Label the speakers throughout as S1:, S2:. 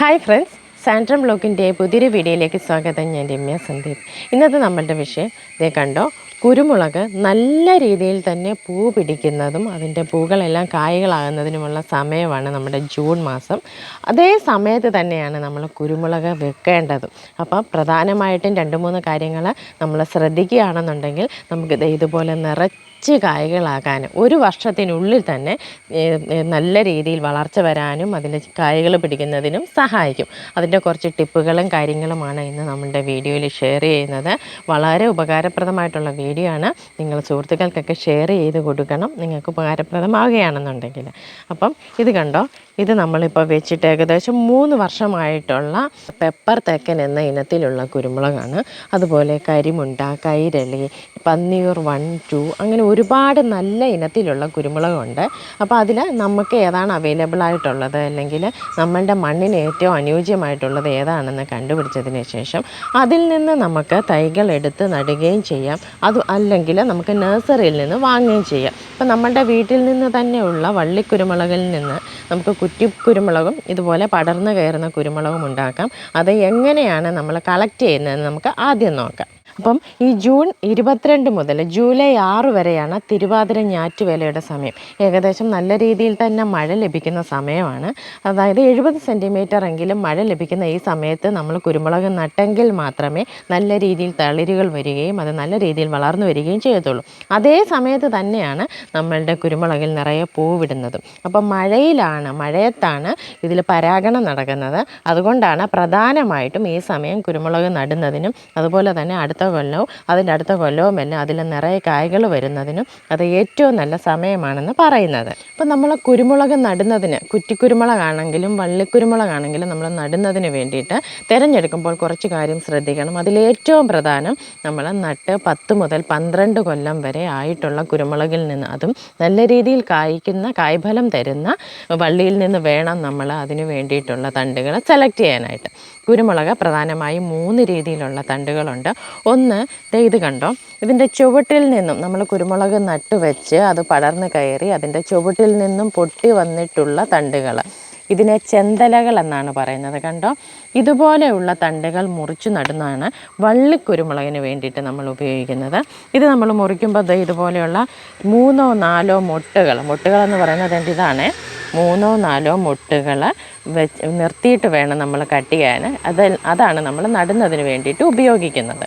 S1: Hi friends സാൻഡ്രം ബ്ലോക്കിന്റെ പുതിയൊരു വീഡിയോയിലേക്ക് സ്വാഗതം. ഞാൻ രമ്യ സന്ദീപ്. ഇന്നത്തെ നമ്മളുടെ വിഷയം ഇതേ കണ്ടോ? കുരുമുളക് നല്ല രീതിയിൽ തന്നെ പൂ പിടിക്കുന്നതും അതിന്റെ പൂക്കളെല്ലാം കായ്കളാകുന്നതിനുമുള്ള സമയമാണ് നമ്മുടെ ജൂൺ മാസം. അതേ സമയത്ത് തന്നെയാണ് നമ്മൾ കുരുമുളക് വെക്കേണ്ടതും. അപ്പം പ്രധാനമായിട്ടും രണ്ട് മൂന്ന് കാര്യങ്ങൾ നമ്മൾ ശ്രദ്ധിക്കുകയാണെന്നുണ്ടെങ്കിൽ നമുക്ക് ഇതുപോലെ നിറച്ച് നിറച്ച് കായ്കളാകാൻ ഒരു വർഷത്തിനുള്ളിൽ തന്നെ നല്ല രീതിയിൽ വളർച്ച വരാനും അതിന്റെ കായ്കൾ പിടിക്കുന്നതിനും സഹായിക്കും. അതിന്റെ കുറച്ച് ടിപ്പുകളും കാര്യങ്ങളുമാണ് ഇന്ന് നമ്മുടെ വീഡിയോയിൽ ഷെയർ ചെയ്യുന്നത്. വളരെ ഉപകാരപ്രദമായിട്ടുള്ള വീഡിയോ ആണ്. നിങ്ങൾ സുഹൃത്തുക്കൾക്കൊക്കെ ഷെയർ ചെയ്ത് കൊടുക്കണം. നിങ്ങൾക്ക് ഉപകാരപ്രദമാവുകയാണെന്നുണ്ടെങ്കിൽ. അപ്പം ഇത് കണ്ടോ? ഇത് നമ്മളിപ്പോൾ വെച്ചിട്ട് ഏകദേശം മൂന്ന് വർഷമായിട്ടുള്ള പെപ്പർ തെക്കൻ എന്ന ഇനത്തിലുള്ള കുരുമുളകാണ്. അതുപോലെ കരിമുണ്ട കൈരളി പന്നിയൂർ വൺ ടു അങ്ങനെ ഒരുപാട് നല്ല ഇനത്തിലുള്ള കുരുമുളകുണ്ട്. അപ്പോൾ അതിൽ നമുക്ക് ഏതാണ് അവൈലബിൾ ആയിട്ടുള്ളത്? അല്ലെങ്കിൽ നമ്മളുടെ മണ്ണിന് ഏറ്റവും അനുയോജ്യമായിട്ടുള്ളത് ഏതാണെന്ന് കണ്ടുപിടിച്ചതിന് ശേഷം അതിൽ നിന്ന് നമുക്ക് തൈകൾ എടുത്ത് നടുകയും ചെയ്യാം. അത് അല്ലെങ്കിൽ നമുക്ക് നഴ്സറിയിൽ നിന്ന് വാങ്ങുകയും ചെയ്യാം. ഇപ്പം നമ്മളുടെ വീട്ടിൽ നിന്ന് തന്നെയുള്ള വള്ളിക്കുരുമുളകിൽ നിന്ന് നമുക്ക് കുറ്റി കുരുമുളകും ഇതുപോലെ പടർന്നു കയറുന്ന കുരുമുളകും ഉണ്ടാക്കാം. അത് എങ്ങനെയാണ് നമ്മൾ കളക്ട് ചെയ്യുന്നതെന്ന് നമുക്ക് ആദ്യം നോക്കാം. അപ്പം ഈ ജൂൺ ഇരുപത്തിരണ്ട് മുതൽ ജൂലൈ ആറ് വരെയാണ് തിരുവാതിര ഞാറ്റുവേലയുടെ സമയം. ഏകദേശം നല്ല രീതിയിൽ തന്നെ മഴ ലഭിക്കുന്ന സമയമാണ്. അതായത് എഴുപത് സെന്റിമീറ്റർ എങ്കിലും മഴ ലഭിക്കുന്ന ഈ സമയത്ത് നമ്മൾ കുരുമുളക് നട്ടെങ്കിൽ മാത്രമേ നല്ല രീതിയിൽ തളിരുകൾ വരികയും അത് നല്ല രീതിയിൽ വളർന്നു വരികയും ചെയ്യത്തുള്ളൂ. അതേ സമയത്ത് തന്നെയാണ് നമ്മളുടെ കുരുമുളകിൽ നിറയെ പൂവിടുന്നതും അപ്പം മഴയിലാണ് മഴയത്താണ് ഇതിൽ പരാഗണം നടക്കുന്നത്. അതുകൊണ്ടാണ് പ്രധാനമായിട്ടും ഈ സമയം കുരുമുളക് നടുന്നതിനും അതുപോലെ തന്നെ അടുത്ത കൊല്ലവും അതിന്റെ അടുത്ത കൊല്ലവും എല്ലാം അതിൽ നിറയെ കായ്കൾ വരുന്നതിനും അത് ഏറ്റവും നല്ല സമയമാണെന്ന് പറയുന്നത്. ഇപ്പം നമ്മൾ കുരുമുളക് നടുന്നതിന് കുറ്റിക്കുരുമുളകാണെങ്കിലും വള്ളിക്കുരുമുളകാണെങ്കിലും നമ്മൾ നടുന്നതിന് വേണ്ടിയിട്ട് തിരഞ്ഞെടുക്കുമ്പോൾ കുറച്ച് കാര്യം ശ്രദ്ധിക്കണം. അതിലേറ്റവും പ്രധാനം നമ്മൾ നട്ട് പത്ത് മുതൽ പന്ത്രണ്ട് കൊല്ലം വരെ ആയിട്ടുള്ള കുരുമുളകിൽ നിന്ന് അതും നല്ല രീതിയിൽ കായ്ക്കുന്ന കായ്ഫലം തരുന്ന വള്ളിയിൽ നിന്ന് വേണം നമ്മൾ അതിന് വേണ്ടിയിട്ടുള്ള തണ്ടുകൾ സെലക്ട് ചെയ്യാനായിട്ട്. കുരുമുളക് പ്രധാനമായും മൂന്ന് രീതിയിലുള്ള തണ്ടുകളുണ്ട്. ഒന്ന് ഇത് കണ്ടോ? ഇതിന്റെ ചുവട്ടിൽ നിന്നും നമ്മൾ കുരുമുളക് നട്ടുവെച്ച് അത് പടർന്ന് കയറി അതിന്റെ ചുവട്ടിൽ നിന്നും പൊട്ടി വന്നിട്ടുള്ള തണ്ടുകൾ. ഇതിനെ ചെന്തലകൾ എന്നാണ് പറയുന്നത് കണ്ടോ? ഇതുപോലെയുള്ള തണ്ടുകൾ മുറിച്ചു നടുന്നതാണ് വള്ളിക്കുരുമുളകിന് വേണ്ടിയിട്ട് നമ്മൾ ഉപയോഗിക്കുന്നത്. ഇത് നമ്മൾ മുറിക്കുമ്പോൾ ഇതുപോലെയുള്ള മൂന്നോ നാലോ മൊട്ടുകൾ മൊട്ടുകൾ എന്ന് പറയുന്നത് എന്റെ ഇതാണ് മൂന്നോ നാലോ മുട്ടുകൾ വെച്ച് നിർത്തിയിട്ട് വേണം നമ്മൾ കട്ട് ചെയ്യാൻ അത് അതാണ് നമ്മൾ നടുന്നതിന് വേണ്ടിയിട്ട് ഉപയോഗിക്കുന്നത്.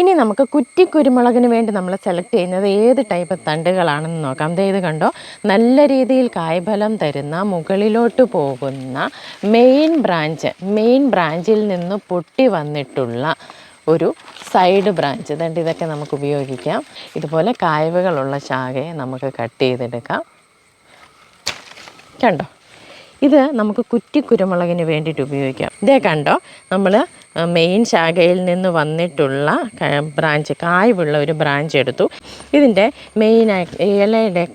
S1: ഇനി നമുക്ക് കുറ്റി കുരുമുളകിന് വേണ്ടി നമ്മൾ സെലക്ട് ചെയ്യുന്നത് ഏത് ടൈപ്പ് തണ്ടുകളാണെന്ന് നോക്കാം. ഇത് കണ്ടോ? നല്ല രീതിയിൽ കായ്ഫലം തരുന്ന മുകളിലോട്ട് പോകുന്ന മെയിൻ ബ്രാഞ്ച് മെയിൻ ബ്രാഞ്ചിൽ നിന്ന് പൊട്ടി വന്നിട്ടുള്ള ഒരു സൈഡ് ബ്രാഞ്ച് ഇതുണ്ട് ഇതൊക്കെ നമുക്ക് ഉപയോഗിക്കാം. ഇതുപോലെ കായ്വുകളുള്ള ശാഖയെ നമുക്ക് കട്ട് ചെയ്തെടുക്കാം. കണ്ടോ? ഇത് നമുക്ക് കുറ്റി കുരുമുളകിന് വേണ്ടിയിട്ട് ഉപയോഗിക്കാം. ഇതേ കണ്ടോ? നമ്മൾ മെയിൻ ശാഖയിൽ നിന്ന് വന്നിട്ടുള്ള ബ്രാഞ്ച് കായ്വുള്ള ഒരു ബ്രാഞ്ച് എടുത്തു. ഇതിന്റെ മെയിനായി ഇലയുടെ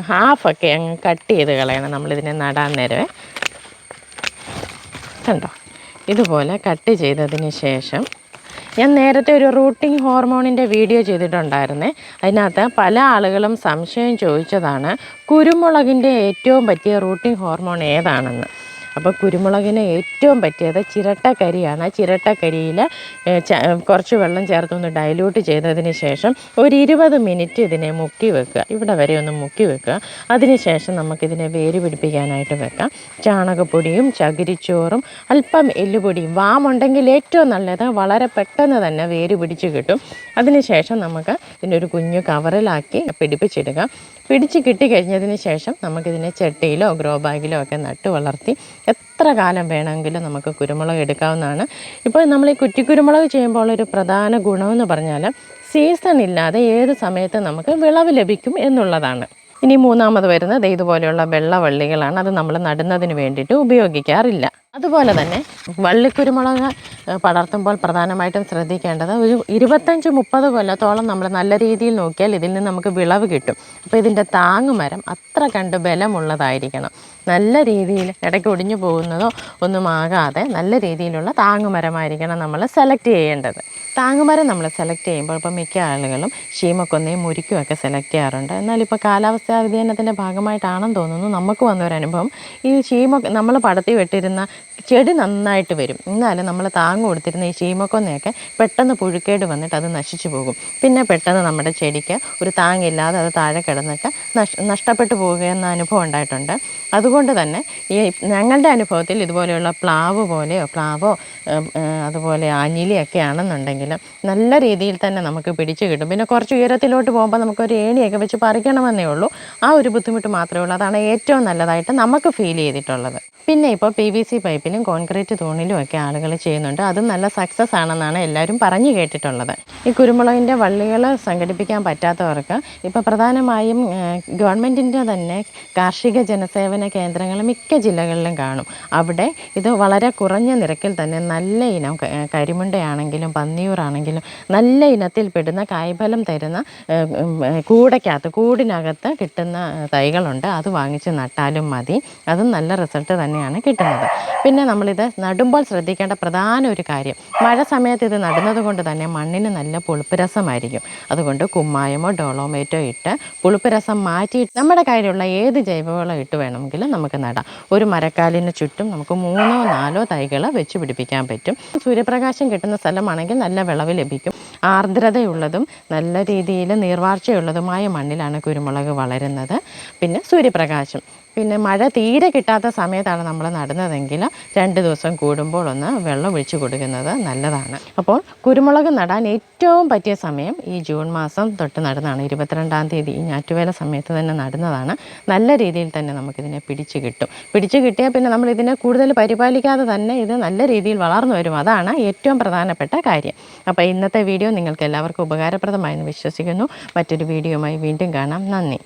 S1: ഹാഫൊക്കെ അങ്ങ് കട്ട് ചെയ്ത് കളയണം. നമ്മളിതിനെ നടാൻ നേരമേ. കണ്ടോ? ഇതുപോലെ കട്ട് ചെയ്തതിന് ശേഷം ഞാൻ നേരത്തെ ഒരു റൂട്ടിംഗ് ഹോർമോണിന്റെ വീഡിയോ ചെയ്തിട്ടുണ്ടായിരുന്നേ. അതിനകത്ത് പല ആളുകളും സംശയം ചോദിച്ചതാണ് കുരുമുളകിന്റെ ഏറ്റവും പറ്റിയ റൂട്ടിംഗ് ഹോർമോൺ ഏതാണെന്ന്. അപ്പോൾ കുരുമുളകിന് ഏറ്റവും പറ്റിയത് ചിരട്ടക്കരിയാണ്. ചിരട്ടക്കരിയിൽ കുറച്ച് വെള്ളം ചേർത്തൊന്ന് ഡൈലൂട്ട് ചെയ്തതിന് ശേഷം ഒരു ഇരുപത് മിനിറ്റ് ഇതിനെ മുക്കി വെക്കുക. ഇവിടെ വരെ ഒന്ന് മുക്കി വെക്കുക. അതിനുശേഷം നമുക്കിതിനെ വേര് പിടിപ്പിക്കാനായിട്ട് വെക്കാം. ചാണകപ്പൊടിയും ചകിരിച്ചോറും അല്പം എല്ലുപൊടിയും. വാമുണ്ടെങ്കിൽ ഏറ്റവും നല്ലത് വളരെ പെട്ടെന്ന് തന്നെ വേര് പിടിച്ച് കിട്ടും. അതിനുശേഷം നമുക്ക് ഇതിന്റെ ഒരു കുഞ്ഞു കവറിലാക്കി പിടിപ്പിച്ചിടുക. പിടിച്ച് കിട്ടിക്കഴിഞ്ഞതിന് ശേഷം നമുക്കിതിനെ ചട്ടിയിലോ ഗ്രോ ബാഗിലോ ഒക്കെ നട്ട് വളർത്തി എത്ര കാലം വേണമെങ്കിലും നമുക്ക് കുരുമുളക് എടുക്കാവുന്നതാണ്. ഇപ്പോൾ നമ്മൾ ഈ കുറ്റി കുരുമുളക് ചെയ്യുമ്പോൾ ഒരു പ്രധാന ഗുണമെന്ന് പറഞ്ഞാൽ സീസൺ ഇല്ലാതെ ഏത് സമയത്ത് നമുക്ക് വിളവ് ലഭിക്കും എന്നുള്ളതാണ്. ഇനി മൂന്നാമത് വരുന്നത് ഇതുപോലെയുള്ള വെള്ളവള്ളികളാണ്. അത് നമ്മൾ നടുന്നതിന് വേണ്ടിയിട്ട് ഉപയോഗിക്കാറില്ല. അതുപോലെ തന്നെ വള്ളിക്കുരുമുളക് പടർത്തുമ്പോൾ പ്രധാനമായിട്ടും ശ്രദ്ധിക്കേണ്ടത് ഒരു ഇരുപത്തഞ്ച് മുപ്പത് കൊല്ലത്തോളം നമ്മൾ നല്ല രീതിയിൽ നോക്കിയാൽ ഇതിൽ നിന്ന് നമുക്ക് വിളവ് കിട്ടും. അപ്പോൾ ഇതിന്റെ താങ്ങുമരം അത്ര കണ്ട് ബലമുള്ളതായിരിക്കണം. നല്ല രീതിയിൽ ഇടയ്ക്ക് ഒടിഞ്ഞു പോകുന്നതോ ഒന്നും ആകാതെ നല്ല രീതിയിലുള്ള താങ്ങുമരമായിരിക്കണം നമ്മൾ സെലക്ട് ചെയ്യേണ്ടത്. താങ്ങുമരം നമ്മൾ സെലക്ട് ചെയ്യുമ്പോൾ ഇപ്പോൾ മിക്ക ആളുകളും ശീമക്കൊന്നയും മുരിക്കുമൊക്കെ സെലക്ട് ചെയ്യാറുണ്ട്. എന്നാൽ ഇപ്പോൾ കാലാവസ്ഥാ വ്യതിയാനത്തിന്റെ ഭാഗമായിട്ടാണെന്ന് തോന്നുന്നു. നമുക്ക് വന്നൊരനുഭവം ഈ ക്ഷീമ നമ്മൾ പടത്തി വെട്ടിരുന്ന ചെടി നന്നായിട്ട് വരും. എന്നാലും നമ്മൾ താങ്ങ് കൊടുത്തിരുന്ന ഈ ചീമക്കൊന്നയൊക്കെ പെട്ടെന്ന് പുഴുക്കേട് വന്നിട്ട് അത് നശിച്ചു പോകും. പിന്നെ പെട്ടെന്ന് നമ്മുടെ ചെടിക്ക് ഒരു താങ്ങില്ലാതെ അത് താഴെ കിടന്നിട്ട് നഷ് നഷ്ടപ്പെട്ടു പോകുകയെന്ന അനുഭവം ഉണ്ടായിട്ടുണ്ട്. അതുകൊണ്ട് തന്നെ ഈ ഞങ്ങളുടെ അനുഭവത്തിൽ ഇതുപോലെയുള്ള പ്ലാവ് പോലെയോ പ്ലാവോ അതുപോലെ ആഞ്ഞിലിയൊക്കെ ആണെന്നുണ്ടെങ്കിൽ നല്ല രീതിയിൽ തന്നെ നമുക്ക് പിടിച്ചു കിട്ടും. പിന്നെ കുറച്ച് ഉയരത്തിലോട്ട് പോകുമ്പോൾ നമുക്കൊരു ഏണിയൊക്കെ വെച്ച് പറിക്കണമെന്നേ ഉള്ളൂ. ആ ഒരു ബുദ്ധിമുട്ട് മാത്രമേ ഉള്ളൂ. അതാണ് ഏറ്റവും നല്ലതായിട്ട് നമുക്ക് ഫീൽ ചെയ്തിട്ടുള്ളത്. പിന്നെ ഇപ്പോൾ പി വി സി പൈപ്പിലും കോൺക്രീറ്റ് തൂണിലും ഒക്കെ ആളുകൾ ചെയ്യുന്നുണ്ട്. അതും നല്ല സക്സസ് ആണെന്നാണ് എല്ലാവരും പറഞ്ഞു കേട്ടിട്ടുള്ളത്. ഈ കുരുമുളകിന്റെ വള്ളികൾ സംഘടിപ്പിക്കാൻ പറ്റാത്തവർക്ക് ഇപ്പോൾ പ്രധാനമായും ഗവൺമെന്റിന്റെ തന്നെ കാർഷിക ജനസേവന കേന്ദ്രങ്ങൾ മിക്ക ജില്ലകളിലും കാണും. അവിടെ ഇത് വളരെ കുറഞ്ഞ നിരക്കിൽ തന്നെ നല്ല ഇനം കരിമുണ്ടയാണെങ്കിലും പന്നിയൂറാണെങ്കിലും നല്ല ഇനത്തിൽ പെടുന്ന കായ്ഫലം തരുന്ന കൂടയ്ക്കകത്ത് കൂടിനകത്ത് കിട്ടുന്ന തൈകളുണ്ട്. അത് വാങ്ങിച്ച് നട്ടാലും മതി. അതും നല്ല റിസൾട്ട് തന്നെയാണ് കിട്ടുന്നത്. പിന്നെ നമ്മളിത് നടുമ്പോൾ ശ്രദ്ധിക്കേണ്ട പ്രധാന ഒരു കാര്യം. മഴ സമയത്ത് ഇത് നടുന്നത് കൊണ്ട് തന്നെ മണ്ണിന് നല്ല പുളിപ്പ് രസമായിരിക്കും. അതുകൊണ്ട് കുമ്മായമോ ഡോളോമേറ്റോ ഇട്ട് പുളിപ്പ് രസം മാറ്റി നമ്മുടെ കയ്യിലുള്ള ഏത് ജൈവവളം ഇട്ട് വേണമെങ്കിലും നമുക്ക് നടാം. ഒരു മരക്കാലിന് ചുറ്റും നമുക്ക് മൂന്നോ നാലോ തൈകൾ വെച്ച് പിടിപ്പിക്കാൻ പറ്റും. സൂര്യപ്രകാശം കിട്ടുന്ന സ്ഥലമാണെങ്കിൽ നല്ല വിളവ് ലഭിക്കും. ആർദ്രതയുള്ളതും നല്ല രീതിയിൽ നീർവാർച്ചയുള്ളതുമായ മണ്ണിലാണ് കുരുമുളക് വളരുന്നത്. പിന്നെ സൂര്യപ്രകാശം. പിന്നെ മഴ തീരെ കിട്ടാത്ത സമയത്താണ് നമ്മൾ നടുന്നതെങ്കിൽ രണ്ട് ദിവസം കൂടുമ്പോൾ ഒന്ന് വെള്ളം ഒഴിച്ചു കൊടുക്കുന്നത് നല്ലതാണ്. അപ്പോൾ കുരുമുളക് നടാൻ ഏറ്റവും പറ്റിയ സമയം ഈ ജൂൺ മാസം തൊട്ട് നടുന്നതാണ് ഇരുപത്തിരണ്ടാം തീയതി ഈ ഞാറ്റുവേല സമയത്ത് തന്നെ നടുന്നതാണ്. നല്ല രീതിയിൽ തന്നെ നമുക്കിതിനെ പിടിച്ച് കിട്ടും. പിടിച്ച് കിട്ടിയാൽ പിന്നെ നമ്മൾ ഇതിനെ കൂടുതൽ പരിപാലിക്കാതെ തന്നെ ഇത് നല്ല രീതിയിൽ വളർന്നു വരും. അതാണ് ഏറ്റവും പ്രധാനപ്പെട്ട കാര്യം. അപ്പോൾ ഇന്നത്തെ വീഡിയോ നിങ്ങൾക്ക് എല്ലാവർക്കും ഉപകാരപ്രദമായെന്ന് വിശ്വസിക്കുന്നു. മറ്റൊരു വീഡിയോയുമായി വീണ്ടും കാണാം. നന്ദി.